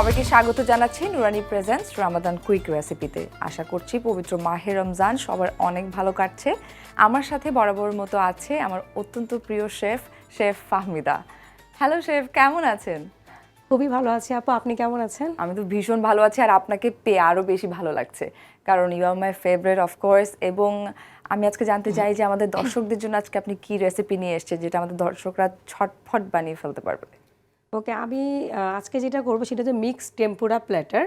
সবাইকে স্বাগত জানাচ্ছি নুরানি প্রেজেন্টস রামাদান কুইক রেসিপিতে আশা করছি পবিত্র মাহে রমজান সবার অনেক ভালো কাটছে। আমার সাথে বরাবর মতো আছে আমার অত্যন্ত প্রিয় chef chef Fahmida. Hello chef কেমন আছেন? খুবই ভালো আছি আপু আপনি কেমন আছেন? আমি তো ভীষণ ভালো আছি আর আপনাকে পেয়ে আরও বেশি ভালো লাগছে। কারণ you are my favourite of course এবং আমি আজকে জানতে চাই যে আমাদের দর্শকদের জন্য আজকে আপনি কি রেসিপি নিয়ে এসেছেন যেটা আমাদের দর্শকরা ছটফট বানিয়ে ফেলতে পারবে। ওকে আমি আজকে যেটা করব সেটা হচ্ছে মিক্স টেম্পুরা প্ল্যাটার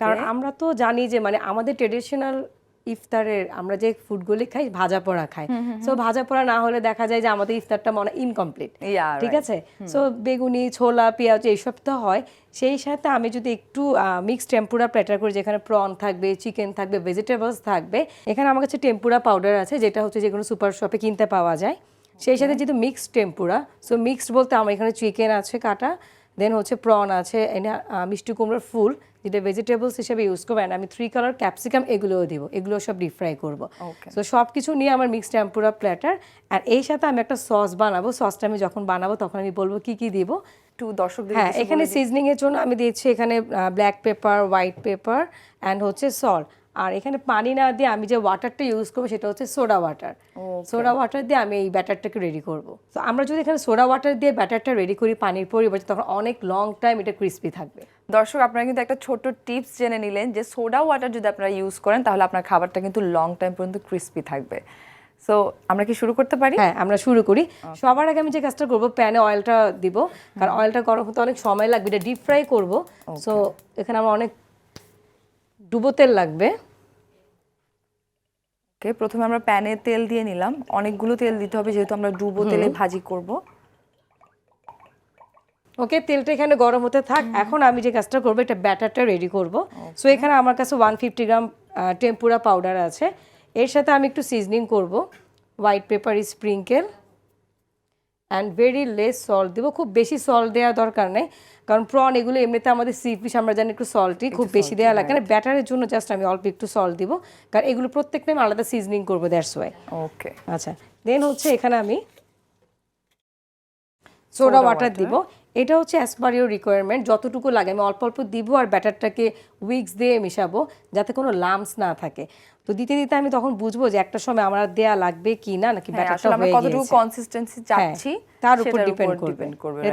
কারণ আমরা তো জানি যে মানে আমাদের ট্রেডিশনাল ইফতারের আমরা যে ফুডগুলি খাই ভাজা পোড়া খাই। সো ভাজা পোড়া না হলে দেখা যায় যে আমাদের ইফতারটা মনে ইনকমপ্লিট ঠিক আছে? সো বেগুনি ছোলা পেঁয়াজ এইসব তো হয়। সেই সাথে আমি যদি একটু মিক্স টেম্পুরা প্ল্যাটার করি যেখানে প্রন থাকবে চিকেন থাকবে ভেজিটেবলস থাকবে এখানে আমার কাছে টেম্পুরা পাউডার আছে যেটা হচ্ছে যে কোনো সুপার শপে কিনতে পাওয়া যায়। সেই সাথে যেহেতু মিক্সড টেম্পুরা সো মিক্সড বলতে আমার এখানে চিকেন আছে কাটা দেন হচ্ছে প্রন আছে এনে মিষ্টি কুমড়োর ফুল যেটা ভেজিটেবলস হিসেবে ইউজ করব and আমি থ্রি কালার ক্যাপসিকাম এগুলোও দিব এগুলো সব ডিপ ফ্রাই করব. তো সব কিছু নিয়ে আমার মিক্সড টেম্পুরা প্ল্যাটার আর এই সাথে আমি একটা সস বানাবো সসটা আমি যখন বানাবো তখন আমি বলব কি কি দিব একটু দর্শকদের হ্যাঁ এখানে বলে দিন। সিজনিং এর জন্য আমি দিয়েছি এখানে black pepper white pepper and হচ্ছে সল্ট আর এখানে পানি না দিয়ে আমি যে ওয়াটারটা ইউজ করব সেটা হচ্ছে সোডা ওয়াটার সোডা ওয়াটার দিয়ে আমি এই ব্যাটারটাকে রেডি করব। তো আমরা যদি এখানে সোডা ওয়াটার দিয়ে ব্যাটারটা রেডি করি পানির পরিবর্তে তখন অনেক লং টাইম এটা ক্রিস্পি থাকবে। দর্শক আপনারা কিন্তু একটা ছোট টিপস জেনে নিলেন যে সোডা ওয়াটার যদি আপনারা ইউজ করেন তাহলে আপনার খাবারটা কিন্তু লং টাইম পর্যন্ত ক্রিস্পি থাকবে। সো আমরা কি শুরু করতে পারি? হ্যাঁ আমরা শুরু করি। সবার আগে আমি যে কাজটা করব প্যানে অয়েলটা দিব। কারণ অয়েলটা গরম হতে অনেক সময় লাগবে এটা ডিপ ফ্রাই করব। সো এখানে আমার অনেক ডুবো তেল লাগবে। ওকে প্রথমে আমরা প্যানে তেল দিয়ে নিলাম। অনেকগুলো তেল দিতে হবে যেহেতু আমরা ডুবো তেলে ভাজি করব। ওকে তেলটা এখানে গরম হতে থাক। এখন আমি যে কাজটা করব এটা ব্যাটারটা রেডি করব। সো এখানে আমার কাছে one fifty gram tempura powder আছে। এর সাথে আমি একটু সিজনিং করব। White pepper sprinkle and very less salt দেবো খুব বেশি সল্ট দেওয়া দরকার নেই কারণ প্রন এগুলো এমনিতে আমাদের সি ফিশ আমরা জানি একটু সল্টই খুব বেশি দেওয়া লাগে না। ব্যাটারের জন্য জাস্ট আমি অল্প একটু সল্ট দিব কারণ এগুলো প্রত্যেকটা আমি আলাদা সিজনিং করব দ্যাটস ওয়াই ওকে আচ্ছা দেন হচ্ছে এখানে আমি সোডা ওয়াটার দিব। এটা হচ্ছে অ্যাজ পার ইউর রিকোয়ারমেন্ট যতটুকু লাগে আমি অল্প অল্প দিব আর ব্যাটারটাকে উইক্স দিয়ে মিশাবো যাতে কোনো লামস না থাকে। তো দিতে দিতে আমি তখন বুঝব যে একটা সময় আমার দেয়া লাগবে কি না নাকি হ্যাঁ, ব্যাটারটা আমরা কতটুকু কনসিস্টেন্সি হ্যাঁ, চাচ্ছি তার উপর ডিপেন্ড করবে।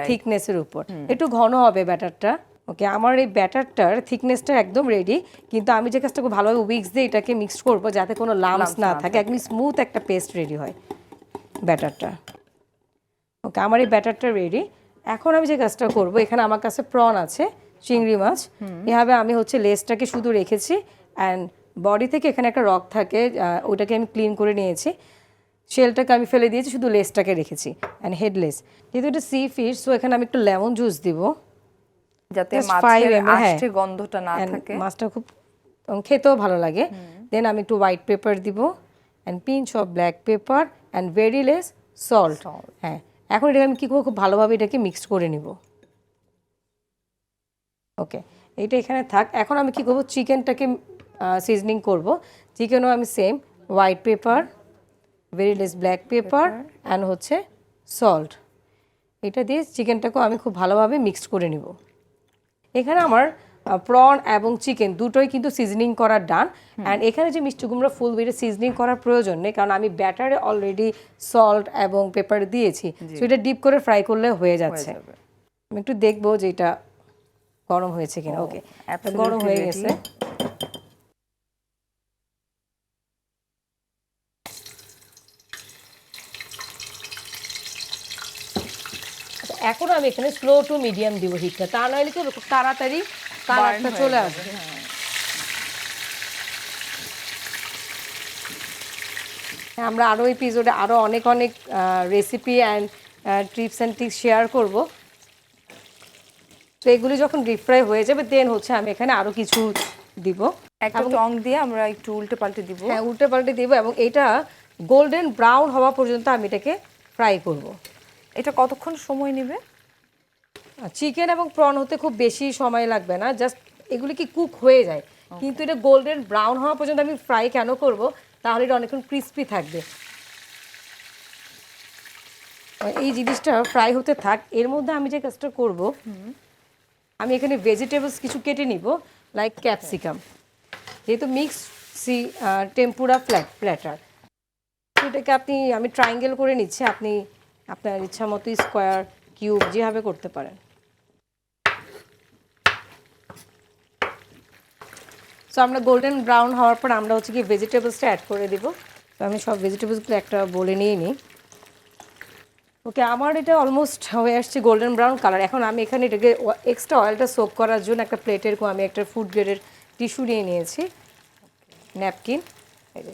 থিকনেসের উপর। একটু ঘন হবে ব্যাটারটা ওকে আমার এই ব্যাটারটার থিকনেসটা একদম রেডি কিন্তু আমি যে কাজটা খুব ভালোভাবে উইক্স দিয়ে এটাকে মিক্স করব যাতে কোনো লামস না থাকে একদম স্মুথ একটা পেস্ট রেডি হয় ব্যাটারটা। ওকে আমার এই ব্যাটারটা রেডি এখন আমি যে কাজটা করব এখানে আমার কাছে প্রন আছে চিংড়ি মাছ। এভাবে আমি হচ্ছে লেসটাকে শুধু রেখেছি অ্যান্ড বডি থেকে এখানে একটা রক থাকে ওটাকে আমি ক্লিন করে নিয়েছি। শেলটাকে আমি ফেলে দিয়েছি শুধু লেসটাকে রেখেছি অ্যান্ড হেডলেস যেহেতু এটা সি ফিশ সো এখানে আমি একটু লেমন জুস দিব। যাতে মাছের হ্যাঁ। গন্ধটা না থাকে। মাছটা খুব খেতেও ভালো লাগে। দেন আমি একটু হোয়াইট পেপার দিব and pinch of black pepper and very less salt. হ্যাঁ। এখন এটা আমি কী করব খুব ভালোভাবে এটাকে মিক্স করে নিব। ওকে এইটা এখানে থাক। এখন আমি কী করব চিকেনটাকে সিজনিং করব। চিকেনও আমি same white pepper very less black pepper and হচ্ছে সল্ট এটা দিয়ে চিকেনটাকেও আমি খুব ভালোভাবে মিক্সড করে নিব। এখানে আমার প্রন এবং চিকেন দুটোই কিন্তু সিজনিং করার ডান অ্যান্ড এখানে যে মিষ্টি কুমড়ো ফুল এটা সিজনিং করার প্রয়োজন নেই কারণ আমি ব্যাটারে অলরেডি সল্ট এবং পেপার দিয়েছি। সো এটা ডিপ করে ফ্রাই করলে হয়ে যাচ্ছে। আমি একটু দেখব যে এটা গরম হয়েছে কিনা। ওকে গরম হয়ে গেছে। এখন আমি এখানে স্লো টু মিডিয়াম দিব হিটটা তা কি হবে, খুব তাড়াতাড়ি কালারটা চলে আসবে। হ্যাঁ, আমরা আরও এপিসোডে আরও অনেক অনেক recipe and trips and tips share করব। তো এগুলি যখন ডিপ ফ্রাই হয়ে যাবে দেন হচ্ছে আমি এখানে আরও কিছু দিব। একটা টং দিয়ে আমরা একটু উল্টে পাল্টে দিব। হ্যাঁ উল্টে পাল্টে দিব এবং এটা গোল্ডেন ব্রাউন হওয়া পর্যন্ত আমি এটাকে ফ্রাই করব। এটা কতক্ষণ সময় নেবে? চিকেন এবং প্রন হতে খুব বেশি সময় লাগবে না জাস্ট এগুলি কি কুক হয়ে যায়। কিন্তু এটা গোল্ডেন ব্রাউন হওয়া পর্যন্ত আমি ফ্রাই কেন করব তাহলে এটা অনেকক্ষণ ক্রিস্পি থাকবে। এই জিনিসটা ফ্রাই হতে থাক এর মধ্যে আমি যে কাজটা করব আমি এখানে ভেজিটেবলস কিছু কেটে নিব লাইক ক্যাপসিকাম যেহেতু mix sea tempura flat platter এটাকে আপনি আমি ট্রায়াঙ্গেল করে নিচ্ছি আপনি আপনার ইচ্ছা মতো স্কোয়ার কিউব যেভাবে করতে পারেন। সো আমরা গোল্ডেন ব্রাউন হওয়ার পর আমরা হচ্ছে কি ভেজিটেবলসটা অ্যাড করে দিব। তো আমি সব ভেজিটেবলসগুলো একটা বলে নিয়ে নিই। ওকে আমার এটা অলমোস্ট হয়ে আসছে গোল্ডেন ব্রাউন কালার এখন আমি এখানে এটাকে এক্সট্রা অয়েলটা সোক করার জন্য একটা প্লেটের আমি একটা ফুড গ্রেডের টিস্যু নিয়ে নিয়েছি। ন্যাপকিন এই যে।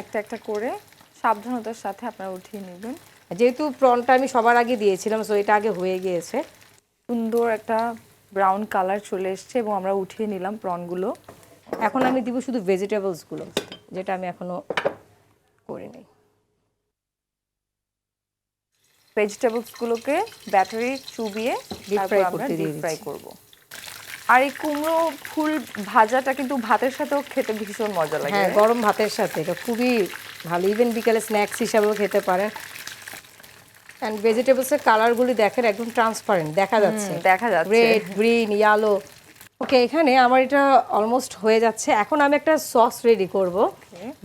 একটা একটা করে সাবধানতার সাথে আপনারা উঠিয়ে নেবেন। যেহেতু প্রনটা আমি সবার আগে দিয়েছিলাম সো এটা আগে হয়ে গিয়েছে। সুন্দর একটা ব্রাউন কালার চলে এসছে এবং আমরা উঠিয়ে নিলাম প্রনগুলো। এখন আমি দিব শুধু ভেজিটেবলসগুলো যেটা আমি এখনও করিনি ভেজিটেবলসগুলোকে ব্যাটারি চুবিয়ে তারপর আমরা ডিপ ফ্রাই। করব। আর এই কুমড়ো ফুল ভাজাটা কিন্তু ভাতের সাথেও খেতে ভীষণ মজা লাগে। হ্যাঁ গরম ভাতের সাথে এটা খুবই ভালো। ইভেন বিকালে স্ন্যাক্স হিসাবেও খেতে পারেন। অ্যান্ড ভেজিটেবলসের কালারগুলি দেখেন একদম ট্রান্সপারেন্ট দেখা যাচ্ছে। দেখা যাচ্ছে। রেড গ্রিন ইয়ালো ওকে এখানে আমার এটা অলমোস্ট হয়ে যাচ্ছে। এখন আমি একটা সস রেডি করব।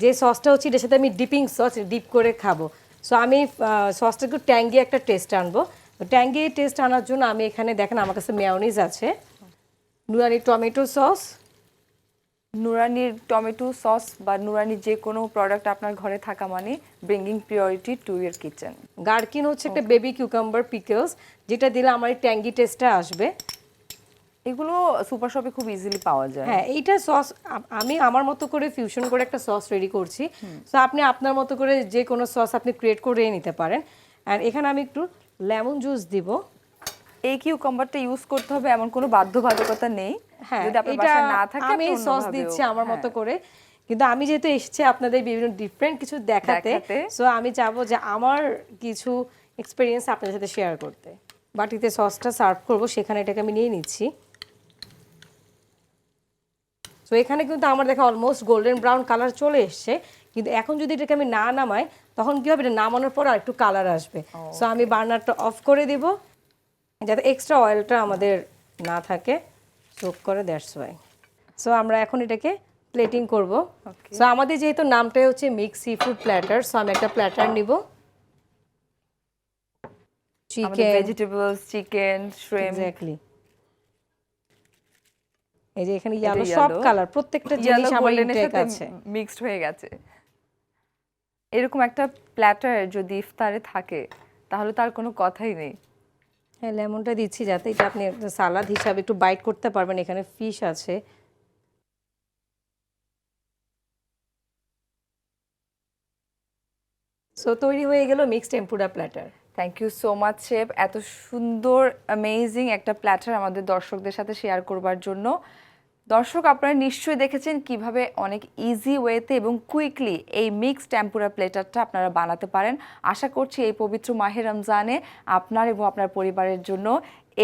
যে সসটা হচ্ছে এটার সাথে আমি ডিপিং সস ডিপ করে খাব। সো আমি সসটা একটু ট্যাঙ্গি একটা টেস্ট আনব। ট্যাঙ্গি টেস্ট আনার জন্য আমি এখানে দেখেন আমার কাছে মেয়নিজ আছে। নুরানি টমেটো সস নুরানির টমেটো সস বা নুরানির যে কোনো প্রোডাক্ট আপনার ঘরে থাকা মানে bringing purity to your kitchen gherkin হচ্ছে একটা বেবি কিউকাম্বার পিকলস যেটা দিলে আমার এই ট্যাঙ্গি টেস্টটা আসবে। এগুলো সুপার শপে খুব ইজিলি পাওয়া যায়। হ্যাঁ এইটা সস আমি আমার মতো করে ফিউশন করে একটা সস রেডি করছি। সো আপনি আপনার মতো করে যে কোনো সস আপনি ক্রিয়েট করে নিতে পারেন। আর এখানে আমি একটু লেমন জুস দিব। এই কিউকাম্বারটা ইউজ করতে হবে এমন কোনো বাধ্যবাধকতা নেই। হ্যাঁ যদি আপনার বাসায় না থাকে আমি সস দিচ্ছি আমার মতো হ্যাঁ। করে। কিন্তু আমি যেহেতু এসেছি আপনাদের বিভিন্ন ডিফারেন্ট কিছু দেখাতে। সো আমি চাবো যে আমার কিছু এক্সপিরিয়েন্স আপনাদের সাথে শেয়ার করতে। বাটিতে সসটা সার্ভ করব সেখানে এটাকে আমি নিয়ে নিচ্ছি। সো এখানে কিন্তু আমার দেখা অলমোস্ট গোল্ডেন ব্রাউন কালার চলে এসছে। কিন্তু এখন যদি এটাকে আমি না নামাই তখন কি হবে? এটা নামানোর পর আর একটু কালার আসবে। সো আমি বার্নারটা অফ করে দিব। যাতে এক্সট্রা অয়েলটা আমাদের না থাকে। সোক করে দ্যাটস ওয়াই সো আমরা এখন এটাকে প্লেটিং করব. সো আমাদের যেহেতু নামটাই হচ্ছে mix sea food platter so আমি একটা প্ল্যাটার নিব। Chicken vegetables chicken shrimp exactly এই যে এখানে ইয়ালো সব কালার প্রত্যেকটা জিনিস আমার ইনটেক আছে। মিক্সড হয়ে গেছে। এরকম একটা প্ল্যাটার যদি ইফতারে থাকে তাহলে তার কোনো কথাই নেই। হ্যাঁ লেমনটা দিচ্ছি যাতে এটা আপনি সালাদ হিসাবে একটু বাইট করতে পারবেন। এখানে ফিশ আছে। সো তৈরি হয়ে গেল mixed tempura platter thank you so much chef এত সুন্দর অ্যামেজিং একটা প্ল্যাটার আমাদের দর্শকদের সাথে শেয়ার করবার জন্য। দর্শক, আপনারা নিশ্চয়ই দেখেছেন কীভাবে অনেক ইজি ওয়েতে এবং কুইকলি এই মিক্সড টেম্পুরা প্লেটারটা আপনারা বানাতে পারেন। আশা করছি এই পবিত্র মাহে রমজানে আপনার এবং আপনার পরিবারের জন্য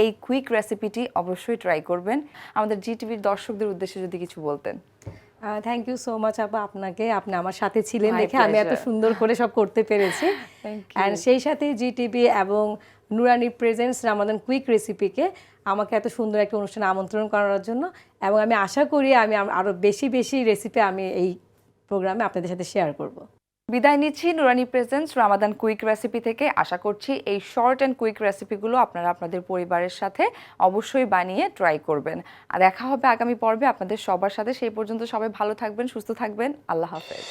এই কুইক রেসিপিটি অবশ্যই ট্রাই করবেন। আমাদের জি টিভির দর্শকদের উদ্দেশ্যে যদি কিছু বলতেন। থ্যাংক ইউ সো মাচ আপা আপনাকে আপনি আমার সাথে ছিলেন দেখে আমি এত সুন্দর করে সব করতে পেরেছি। অ্যান্ড সেই সাথে জিটিভি এবং নুরানি প্রেজেন্স রামাদান কুইক রেসিপিকে আমাকে এত সুন্দর একটা অনুষ্ঠানে আমন্ত্রণ করার জন্য এবং আমি আশা করি আমি আরও বেশি বেশি রেসিপি আমি এই প্রোগ্রামে আপনাদের সাথে শেয়ার করব। বিদায় নিচ্ছি, নুরানি প্রেজেন্টস রামাদান কুইক রেসিপি থেকে। আশা করছি এই শর্ট অ্যান্ড কুইক রেসিপিগুলো আপনারা আপনাদের পরিবারের সাথে অবশ্যই বানিয়ে ট্রাই করবেন। আর দেখা হবে আগামী পর্বে আপনাদের সবার সাথে। সেই পর্যন্ত সবাই ভালো থাকবেন, সুস্থ থাকবেন। আল্লাহ হাফেজ।